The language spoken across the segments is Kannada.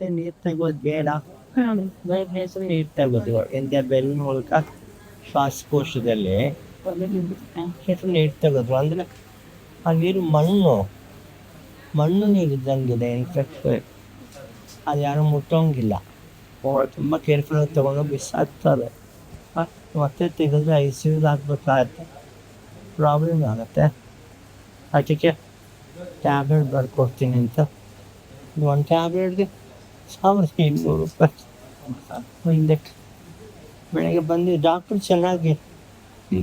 ಮತ್ತೆ ನೀರು ತೆಗೋದು ಬೇಡ ನೀರು ತೆಗೋದು ಎಂದೇ ಬೆಲ್ ಮೂಲಕ ಶ್ವಾಸಕೋಶದಲ್ಲಿ ನೀರು ತೆಗೆದ್ರು ಅಂದರೆ ಆ ನೀರು ಮಣ್ಣು ಮಣ್ಣು ನೀರು ಇದ್ದಂಗಿದೆ ಇನ್ಫೆಕ್ಷನ್ ಅದು ಯಾರು ಮುಟ್ಟೋಂಗಿಲ್ಲ. ತುಂಬ ಕೇರ್ಫುಲ್ಲಾಗಿ ತೊಗೊಂಡು ಬಿಸಾಕ್ತಾರೆ. ಮತ್ತೆ ತೆಗೆದ್ರೆ ಐ ಸಿ ಯುಗೆ ಹಾಕ್ಬೇಕಾಗತ್ತೆ ಪ್ರಾಬ್ಲಮ್ ಆಗುತ್ತೆ. ಅದಕ್ಕೆ ಟ್ಯಾಬ್ಲೆಟ್ ಬರ್ಕೊಡ್ತೀನಿ ಅಂತ. ಒಂದು ಟ್ಯಾಬ್ಲೆಟ್ಗೆ ಸಾವಿರದ ಇನ್ನೂರು ರೂಪಾಯಿ ಹಿಂದಕ್ಕೆ ಬೆಳಗ್ಗೆ ಬಂದು ಡಾಕ್ಟ್ರು ಚೆನ್ನಾಗಿ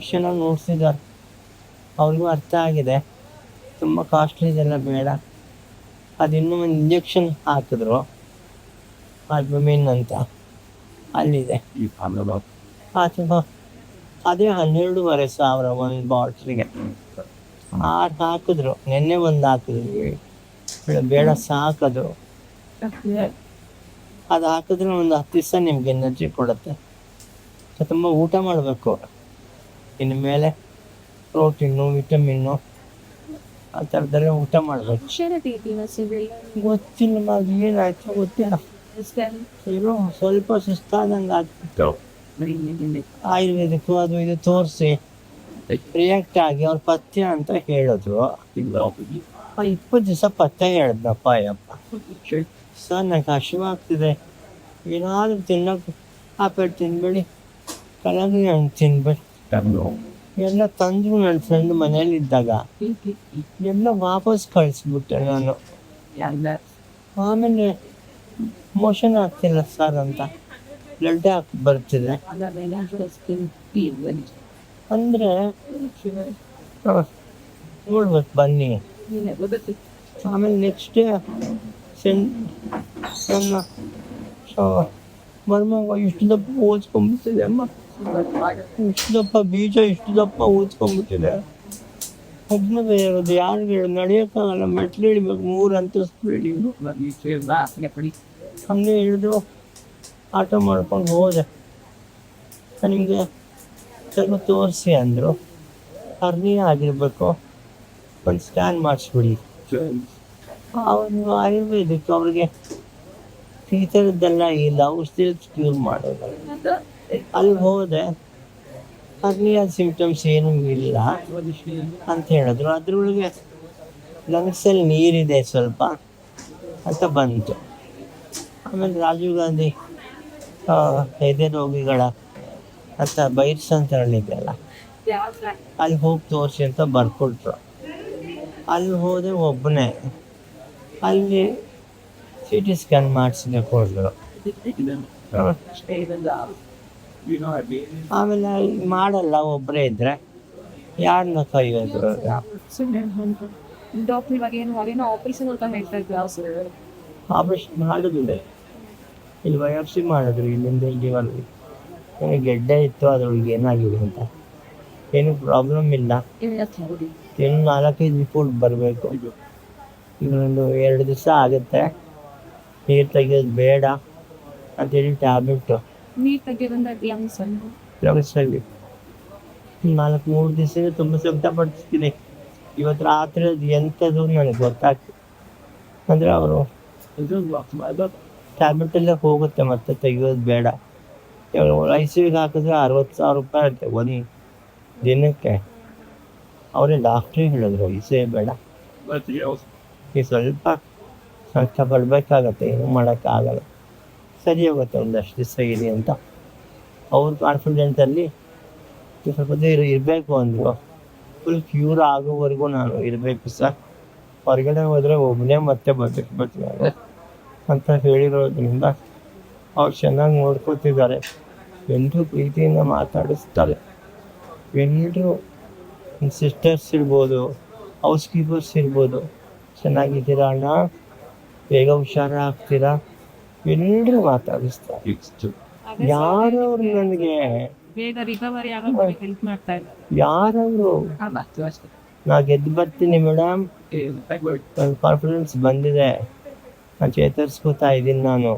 ಚೆನ್ನಾಗಿ ನೋಡ್ತಿದ್ದಾರೆ ಅವ್ರಿಗೂ ಅರ್ಥ ಆಗಿದೆ. ತುಂಬ ಕಾಸ್ಟ್ಲಿ ಇದೆಲ್ಲ ಬೇಡ. ಅದಿನ್ನೂ ಒಂದು ಇಂಜೆಕ್ಷನ್ ಹಾಕಿದ್ರು. ಅಲ್ಬಮಿನ್ ಅಂತ. ಅಲ್ಲಿದೆ. ಅಥವಾ ಅದೇ ಹನ್ನೆರಡೂವರೆ ಸಾವಿರ ಒಂದು ಬಾಟ್ಲಿಗೆ ಆರು ಹಾಕಿದ್ರು. ನಿನ್ನೆ ಒಂದು ಹಾಕಿದ್ರು. ಬೇಡ ಬೇಡ ಸಾಕದು. ಅದು ಹಾಕಿದ್ರೆ ಒಂದು ಹತ್ತು ದಿವಸ ನಿಮ್ಗೆ ಎನರ್ಜಿ ಕೊಡುತ್ತೆ. ತುಂಬ ಊಟ ಮಾಡಬೇಕು. ಇನ್ನು ಮೇಲೆ ಪ್ರೋಟೀನು ವಿಟಮಿನ್ನು ಆ ಥರದ್ದೆಲ್ಲ ಊಟ ಮಾಡಬೇಕು. ಗೊತ್ತಿಲ್ಲ ಅದು ಏನಾಯ್ತು ಗೊತ್ತಿಲ್ಲ. ಇರೋ ಸ್ವಲ್ಪ ಸುಸ್ತಾದಂಗೆ ಆಗ್ತಿತ್ತು ಆಯುರ್ವೇದಿಕ್ಕು ಅದು ಇದು ತೋರಿಸಿ. ರಿಯಾಕ್ಟ್ ಆಗಿ ಅವ್ರು ಪಥ್ಯ ಅಂತ ಹೇಳಿದ್ರು. ಇಪ್ಪತ್ತು ದಿವಸ ಪತ್ತೆ ಹೇಳಿದ್ನಪ್ಪ ಅಯ್ಯಪ್ಪ ಸರ್ ನನಗೆ ಹಸಿವಾಗ್ತಿದೆ ಏನಾದರೂ ತಿನ್ನೋಕೆ ಆಪೇಟ್ ತಿನ್ಬೇಡಿ ಕಲ್ಲಂಗಡಿ ಹಣ್ಣು ತಿನ್ಬೇಡಿ ಎಲ್ಲ ತಂದರು ನನ್ನ ಫ್ರೆಂಡ್ ಮನೇಲಿದ್ದಾಗ ಎಲ್ಲ ವಾಪಸ್ ಕಳಿಸ್ಬಿಟ್ಟೆ ನಾನು ಆಮೇಲೆ ಮೋಷನ್ ಆಗ್ತಿಲ್ಲ ಸರ್ ಅಂತ ಲಡ್ಡೆ ಹಾಕಿ ಬರ್ತಿದೆ ಅಂದರೆ ನೋಡ್ಬೇಕು ಬನ್ನಿ ಆಮೇಲೆ ನೆಕ್ಸ್ಟ್ ಡೇ ಸೆನ್ ನನ್ನ ಮರ್ಮಗ ಇಷ್ಟು ದಪ್ಪ ಓದ್ಕೊಂಡ್ಬಿಟ್ಟಿದೆ ಅಮ್ಮ. ಇಷ್ಟು ದಪ್ಪ ಬೀಜ ಇಷ್ಟು ದಪ್ಪ ಓದ್ಕೊಂಡ್ಬಿಟ್ಟಿದೆ ಒಬ್ಬನೇ ಇರೋದು ಯಾರು ಹೇಳಿ? ನಡೆಯೋಕ್ಕಾಗಲ್ಲ ಮೆಟ್ಲು ಇಳಿಬೇಕು ಮೂರು ಅಂತಸ್ತು ಇಳಿಬೇಕು ಹಂಗೆ ಇಳಿದು ಆಟೋ ಮಾಡ್ಕೊಂಡು ಹೋದೆ. ನನಗೆ ಸ್ವಲ್ಪ ತೋರಿಸಿ ಅಂದರು. ಅರ್ನಿ ಆಗಿರಬೇಕು. ಒಂದು ಸ್ಕ್ಯಾನ್ ಮಾಡಿಸ್ಬಿಡಿ ಅವರು ಆಯುರ್ವೇದಿಕ್ ಅವ್ರಿಗೆ ಈ ಥರದ್ದೆಲ್ಲ ಇಲ್ಲ ಔಷಧಿ ಕ್ಯೂರ್ ಮಾಡೋದು. ಅಲ್ಲಿ ಹೋದೆ. ಹರ್ನಿಯ ಸಿಂಪ್ಟಮ್ಸ್ ಏನೂ ಇಲ್ಲ ಅಂತ ಹೇಳಿದ್ರು. ಅದ್ರೊಳಗೆ ಲಂಗ್ಸಲ್ಲಿ ನೀರಿದೆ ಸ್ವಲ್ಪ ಅಂತ ಬಂತು. ಆಮೇಲೆ ರಾಜೀವ್ ಗಾಂಧಿ ಆ, ಎದೆ ರೋಗಿಗಳ ಅಂತ ಬೈರ್ಸ್ ಅಂತ ಹೇಳಿದ್ದೆಲ್ಲ ಅಲ್ಲಿ ಹೋಗಿ ತೋರಿಸಿ ಅಂತ ಬರ್ಕೊಟ್ರು. ಅಲ್ಲಿ ಹೋದೆ ಒಬ್ಬನೇ. ಅಲ್ಲಿ ಸಿ ಟಿ ಸ್ಕ್ಯಾನ್ ಮಾಡಿಸಿದೆ ಕೊಡ್ರು ಆಮೇಲೆ ಅಲ್ಲಿ ಮಾಡಲ್ಲ ಒಬ್ಬರೇ ಇದ್ರೆ. ಯಾರನ್ನ ಕೈಯೋದು? ಡಾಕ್ಟರ್ ಇವಾಗ ಏನು ಏನೋ ಆಪರೇಷನ್ ಅಂತ ಹೇಳ್ತಾ ಇದ್ರು? ಆಪರೇಷನ್ ಮಾಡಿದ್ವಿ ಇಲ್ಲಿ ಬಯಾಪ್ಸಿ ಮಾಡಿದ್ರು ಇಲ್ಲಿಂದ ಇಲ್ಲಿವಲ್ಲಿ ಗೆಡ್ಡೆ ಇತ್ತು ಅದ್ರೊಳಗೆ ಏನಾಗಿದೆ ಅಂತ. ಏನು ಪ್ರಾಬ್ಲಮ್ ಇಲ್ಲ. ಇನ್ನು ನಾಲ್ಕೈದು ರಿಪೋರ್ಟ್ ಬರಬೇಕು. ಇನ್ನೊಂದು ಎರಡು ದಿವಸ ಆಗುತ್ತೆ. ನೀರು ತೆಗಿಯೋದು ಬೇಡ. ಅಂತೇಳಿ ಟ್ಯಾಬ್ಲೆಟು ನೀರ್ ಲಂಗ್ಸಲ್ಲಿ ನಾಲ್ಕು ಮೂರು ದಿವಸ ತುಂಬ ಪಡಿಸ್ತೀನಿ ಇವತ್ತು ರಾತ್ರಿ ಅದು ಎಂಥದ್ದು ನನಗೆ ಗೊತ್ತಾಗ್ತದೆ ಅಂದರೆ ಅವರು ಟ್ಯಾಬ್ಲೆಟ್ ಎಲ್ಲ ಹೋಗುತ್ತೆ ಮತ್ತೆ ತೆಗಿಯೋದು ಬೇಡ. ಐ ಸಿ ಹಾಕಿದ್ರೆ ಅರವತ್ತು ಸಾವಿರ ರೂಪಾಯಿ ಅಂತೆ ಒಂದು ದಿನಕ್ಕೆ. ಅವರೇ ಡಾಕ್ಟ್ರೇ ಹೇಳಿದ್ರು ಇಸೆ ಬೇಡ. ಈ ಸ್ವಲ್ಪ ಕಷ್ಟ ಪಡಬೇಕಾಗತ್ತೆ ಏನು ಮಾಡೋಕ್ಕಾಗಲ್ಲ. ಸರಿ ಹೋಗುತ್ತೆ ಒಂದಷ್ಟು ದಿವಸ ಇರಿ ಅಂತ. ಅವ್ರ ಕಾನ್ಫಿಡೆನ್ಸಲ್ಲಿ ಸ್ವಲ್ಪ ದೇವ್ರ ಇರಬೇಕು ಅಂದರು. ಫುಲ್ ಕ್ಯೂರ್ ಆಗೋವರೆಗೂ ನಾನು ಇರಬೇಕು ಸರ್. ಹೊರಗಡೆ ಹೋದರೆ ಒಬ್ಬನೇ ಮತ್ತೆ ಬರ್ಬೇಕು ಬರ್ತಿದ್ದಾರೆ. ಅಂತ ಹೇಳಿರೋದ್ರಿಂದ ಅವ್ರು ಚೆನ್ನಾಗಿ ನೋಡ್ಕೊತಿದ್ದಾರೆ. ಎಲ್ಲರೂ ಪ್ರೀತಿಯಿಂದ ಮಾತಾಡಿಸ್ತಾರೆ. ಎಲ್ಲರೂ ಸಿಸ್ಟರ್ಸ್ ಇರ್ಬೋದು ಹೌಸ್ ಕೀಪರ್ಸ್ ಇರ್ಬೋದು. ಚೆನ್ನಾಗಿದ್ದೀರಾ ಅಣ್ಣ? ಬೇಗ ಹುಷಾರಾಗ್ತೀರಾ? ಎಲ್ಲರೂ ಮಾತಾಡಿಸ್ತಾರೆ. ಯಾರವ್ರು ನನಗೆ ಬೇಗ ರಿಕವರಿ ಆಗೋಕೆ ಹೆಲ್ಪ್ ಮಾಡ್ತಾ ಇದ್ದಾರೆ. ಯಾರವರು? ನಾ ಗೆದ್ದು ಬರ್ತೀನಿ ಮೇಡಮ್ ನನ್ನ ಕಾನ್ಫಿಡೆನ್ಸ್ ಬಂದಿದೆ. ನಾನು ಚೇತರಿಸ್ಕೋತಾ ಇದ್ದೀನಿ ನಾನು.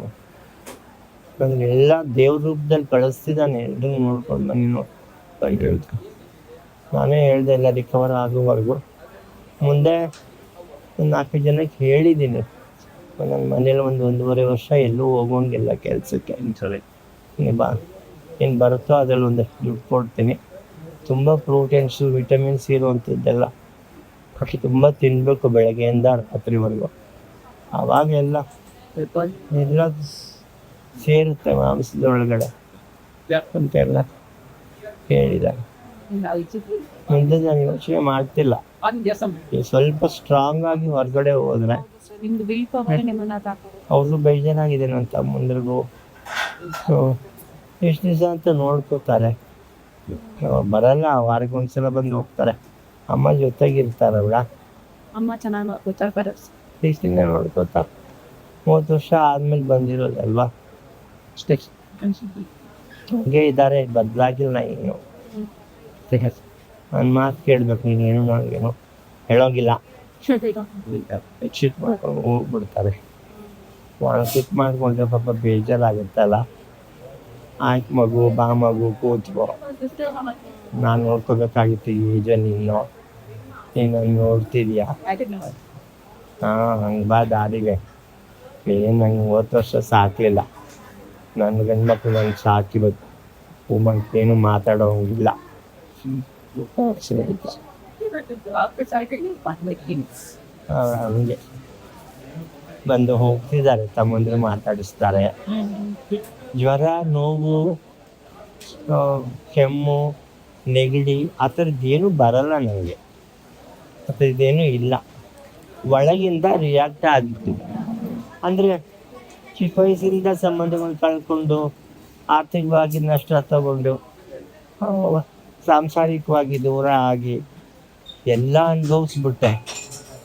ನನಗೆಲ್ಲ ದೇವ್ರ ರೂಪದಲ್ಲಿ ಕಳಿಸ್ತಿದ್ದಾನೆ. ಎಲ್ಲರೂ ನೋಡ್ಕೊಂಡು ಬನ್ನಿ ನೋಡಿ. ಹೇಳ್ತು ನಾನೇ ಹೇಳ್ದೆ ಎಲ್ಲ ರಿಕವರ್ ಆಗುವವರೆಗೂ. ಮುಂದೆ ಒಂದು ನಾಲ್ಕೈದು ಜನಕ್ಕೆ ಹೇಳಿದ್ದೀನಿ. ನನ್ನ ಮನೇಲಿ ಒಂದು ಒಂದೂವರೆ ವರ್ಷ ಎಲ್ಲೂ ಹೋಗೋಂಗಿಲ್ಲ ಕೆಲಸಕ್ಕೆ. ಸರಿ. ಬಾ. ಏನು ಬರುತ್ತೋ ಅದರಲ್ಲಿ ಒಂದಷ್ಟು ದುಡ್ಡು ಕೊಡ್ತೀನಿ. ತುಂಬ ಪ್ರೋಟೀನ್ಸು ವಿಟಮಿನ್ಸ್ ಇರುವಂಥದ್ದೆಲ್ಲ ಅಷ್ಟು ತುಂಬ ತಿನ್ನಬೇಕು ಬೆಳಗ್ಗೆಯಿಂದ ರಾತ್ರಿವರೆಗೂ. ಆವಾಗ ಎಲ್ಲ ಎಲ್ಲ ಸೇರುತ್ತೆ ಮಾಂಸದೊಳಗಡೆ. ಅಂತೆಲ್ಲ ಹೇಳಿದ್ದಾರೆ. ಮುಂದೆ ನಾನು ಯೋಚನೆ ಮಾಡ್ತಿಲ್ಲ. ಸ್ವಲ್ಪ ಸ್ಟ್ರಾಂಗ್ ಆಗಿ ಹೊರಗಡೆ ಹೋದ್ರೆ ಅವ್ರದ್ದು ಬೇಜಾರಾಗಿದೆ ನನ್ನ ತಮ್ಮಂದ್ರಿಗೂ ಸೊ ಎಷ್ಟು ದಿವಸ ಅಂತ ನೋಡ್ಕೋತಾರೆ. ಬರಲ್ಲ ವಾರಕ್ಕೊಂದ್ಸಲ ಬಂದು ಹೋಗ್ತಾರೆ. ಅಮ್ಮ ಜೊತೆಗಿರ್ತಾರಲ್ಲ ಅಮ್ಮ ಚೆನ್ನಾಗಿ ನೋಡ್ಕೊತಾರೆ ಇಷ್ಟಿಂದ ನೋಡ್ಕೋತಾರೆ? ಮೂವತ್ತು ವರ್ಷ ಆದ್ಮೇಲೆ ಬಂದಿರೋದಲ್ವಾ? ಅಷ್ಟೇ ಹಂಗೆ ಇದ್ದಾರೆ ಬದಲಾಗಿಲ್ಲ ಇನ್ನು. ನನ್ನ ಮಾತು ಕೇಳಬೇಕು ನೀನೇನು ನನಗೇನು ಹೇಳೋಗಿಲ್ಲ. ಚಿಟ್ ಮಾಡ್ಕೊಂಡು ಹೋಗ್ಬಿಡ್ತಾರೆ. ಚಿಟ್ ಮಾಡ್ಕೊಂಡ್ರೆ ಪಾಪ ಬೇಜಾರಾಗುತ್ತಲ್ಲ. ಆಯ್ತು ಮಗು ಬಾ ಮಗು ಕೂತ್ಕೋ. ನಾನು ನೋಡ್ಕೋಬೇಕಾಗಿತ್ತು ಏಜ ನೀನು ನೀನು ನೋಡ್ತಿದ್ಯಾ? ಹಾಂ ಹಂಗೆ ಬಾ ದಾರಿಗೆ. ಏನು ನಂಗೆ ಹೋದ ವರ್ಷ ಸಾಕಲಿಲ್ಲ. ನನ್ನ ಗಂಡ್ಮಕ್ಳು ನಂಗೆ ಸಾಕಿರೋದು. ಏನು ಮಾತಾಡೋಂಗಿಲ್ಲ. ಹಂಗೆ ಬಂದು ಹೋಗ್ತಿದ್ದಾರೆ ತಮ್ಮಂದ್ರೆ ಮಾತಾಡಿಸ್ತಾರೆ ಜ್ವರ ನೋವು ಕೆಮ್ಮು ನೆಗಡಿ ಆ ಥರದ್ದೇನು ಬರಲ್ಲ ನನಗೆ ಆ ಥರದ್ದೇನು ಇಲ್ಲ ಒಳಗಿಂದ ರಿಯಾಕ್ಟ್ ಆಗಿತ್ತು ಅಂದರೆ ಚಿಕ್ಕ ವಯಸ್ಸಿಂದ ಸಂಬಂಧಗಳು ಕಳ್ಕೊಂಡು ಆರ್ಥಿಕವಾಗಿ ನಷ್ಟ ತಗೊಂಡು ಸಾಂಸಾರಿಕವಾಗಿ ದೂರ ಆಗಿ ಎಲ್ಲ ಅನುಭವಿಸ್ಬಿಟ್ಟೆ.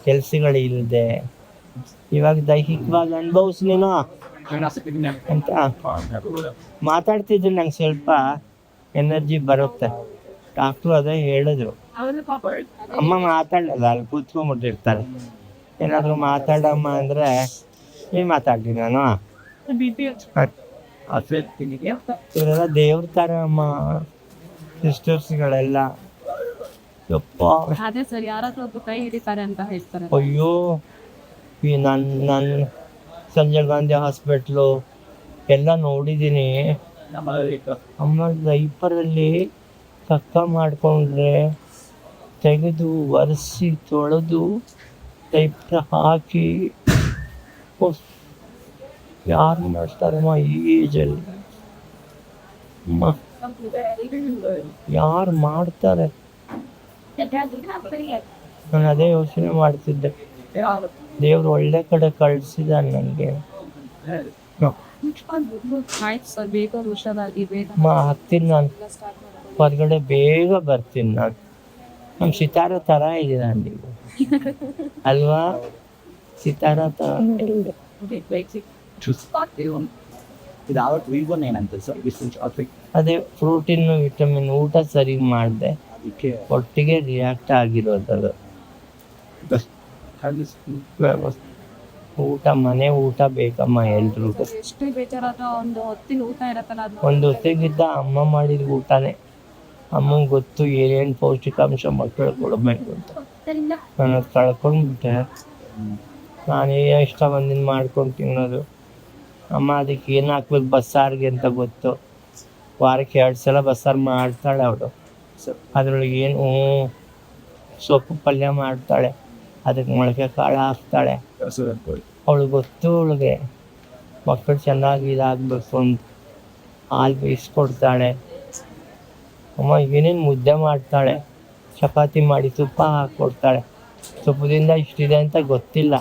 ಕೆಲಸಗಳಿಲ್ಲದೆ ಇವಾಗ ದೈಹಿಕವಾಗಿ ಅನುಭವಿಸ್ನೇನೋ? ಅಂತ. ಮಾತಾಡ್ತಿದ್ರೆ ನಂಗೆ ಸ್ವಲ್ಪ ಎನರ್ಜಿ ಬರುತ್ತೆ. ಡಾಕ್ಟ್ರು ಅದೇ ಹೇಳಿದ್ರು. ಅಮ್ಮ ಮಾತಾಡಲ್ಲ ಅಲ್ಲಿ ಕೂತ್ಕೊಂಡ್ಬಿಟ್ಟಿರ್ತಾರೆ. ಏನಾದರೂ ಮಾತಾಡಮ್ಮ ಅಂದರೆ ಏನು ಮಾತಾಡ್ತೀನಿ ನಾನು? ಇವರೆಲ್ಲ ದೇವ್ರ ಥರ ಅಮ್ಮ. ಸಿಸ್ಟರ್ಸ್ಗಳೆಲ್ಲ. ಯಪ್ಪ. ಅದೇ ಸರ್ ಯಾರಾದ್ರೂ ಒಬ್ರು ಕೈ ಹಿಡಿತಾರೆ ಅಂತ ಹೇಳ್ತಾರೆ. ಅಯ್ಯೋ ಈ ನನ್ನ ನನ್ನ ಸಂಜಯ್ ಗಾಂಧಿ ಹಾಸ್ಪಿಟ್ಲು ಎಲ್ಲ ನೋಡಿದ್ದೀನಿ. ಅಮ್ಮ ಲೈಫರಲ್ಲಿ ಕಕ್ಕ ಮಾಡಿಕೊಂಡ್ರೆ ತೆಗೆದು ಒರೆಸಿ ತೊಳೆದು ಡೈಪರ್ ಹಾಕಿ. ಯಾರು ಮಾಡ್ತಾರಮ್ಮ ಈ ಏಜಲ್ಲಿ? ಅಮ್ಮ. ಯಾರು ಮಾಡ್ತಾರೆ? ನಾನು ಅದೇ ಯೋಚನೆ ಮಾಡ್ತಿದ್ದೆ. ದೇವ್ರು ಒಳ್ಳೆ ಕಡೆ ಕಳ್ಸಿದಾನೆ ನನಗೆ ಹಾಕ್ತೀನಿ ನಾನು. ಹೊರಗಡೆ ಬೇಗ ಬರ್ತೀನಿ ನಾನು. ನಮ್ಮ ಸಿತಾರ ಥರ ಇದೆ ನೀವು? ಅಲ್ವಾ? ಸಿತಾರ ಥರ without ವಿಗೋನ್ ಏನಂತ ಸರ್ ರಿಸರ್ಚ್ ಆಫಿಕ್ ಅದೇ ಪ್ರೋಟೀನ್ ವಿಟಮಿನ್ ಊಟ ಸರಿ ಮಾಡಿದೆ. ಅದಕ್ಕೆ ಒಟ್ಟಿಗೆ ರಿಯಾಕ್ಟ್ ಆಗಿರೋದದು ಊಟ ಮನೆ ಊಟ ಬೇಕಮ್ಮ ಎಲ್ರಿಗೂ. ಎಷ್ಟೇ ಒಂದು ಹೊತ್ತಿನ ಊಟ ಇರತ್ತಲ್ಲ ಅದು ಒಂದು ಹೊತ್ತಿಗಿದ್ದ ಅಮ್ಮ ಮಾಡಿದ ಊಟನೇ. ಅಮ್ಮಂಗೆ ಗೊತ್ತು ಏನೇನ್ ಪೌಷ್ಟಿಕಾಂಶ ಮಕ್ಕಳು ಕೊಡಬೇಕು ಅಂತ. ನಾನು ಕಳ್ಕೊಂಡ್ಬಿಟ್ಟೆ ನಾನೇ ಇಷ್ಟ ಬಂದಿದ್ದು ಮಾಡ್ಕೊಂಡು ತಿನ್ನೋದು. ಅಮ್ಮ ಅದಕ್ಕೆ ಏನು ಹಾಕ್ಬೇಕು ಬಸ್ಸಾರಿಗೆ ಅಂತ ಗೊತ್ತು. ವಾರಕ್ಕೆ ಎರಡು ಸಲ ಬಸ್ಸಾರು ಮಾಡ್ತಾಳೆ ಅವಳು. ಅದರೊಳಗೆ ಏನು ಸೊಪ್ಪು ಪಲ್ಯ ಮಾಡ್ತಾಳೆ. ಅದಕ್ಕೆ ಮೊಳಕೆ ಕಾಳು ಹಾಕ್ತಾಳೆ. ಅವಳು ಗೊತ್ತು ಅವಳಿಗೆ. ಮಕ್ಕಳು ಚೆನ್ನಾಗಿ ಇದಾಗಬೇಕು ಅಂತ ಹಾಲು ಬೇಯಿಸ್ಕೊಡ್ತಾಳೆ. ಅಮ್ಮ ಏನೇನು ಮುದ್ದೆ ಮಾಡ್ತಾಳೆ. ಚಪಾತಿ ಮಾಡಿ ತುಪ್ಪ ಹಾಕ್ಕೊಡ್ತಾಳೆ ತುಪ್ಪದಿಂದ ಇಷ್ಟಿದೆ ಅಂತ ಗೊತ್ತಿಲ್ಲ.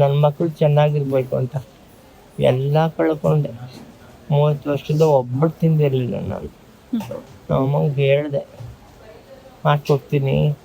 ನನ್ನ ಮಕ್ಕಳು ಚೆನ್ನಾಗಿರ್ಬೇಕು ಅಂತ. ಎಲ್ಲ ಕಳ್ಕೊಂಡೆ. ಮೂವತ್ತು ವರ್ಷದ ಒಬ್ಬರು ತಿಂದಿರಲಿಲ್ಲ ನಾನು. ನಮ್ಮ ಹೇಳ್ದೆ ಹೇಳಿದೆ ಮಾಡ್ಕೊಡ್ತೀನಿ.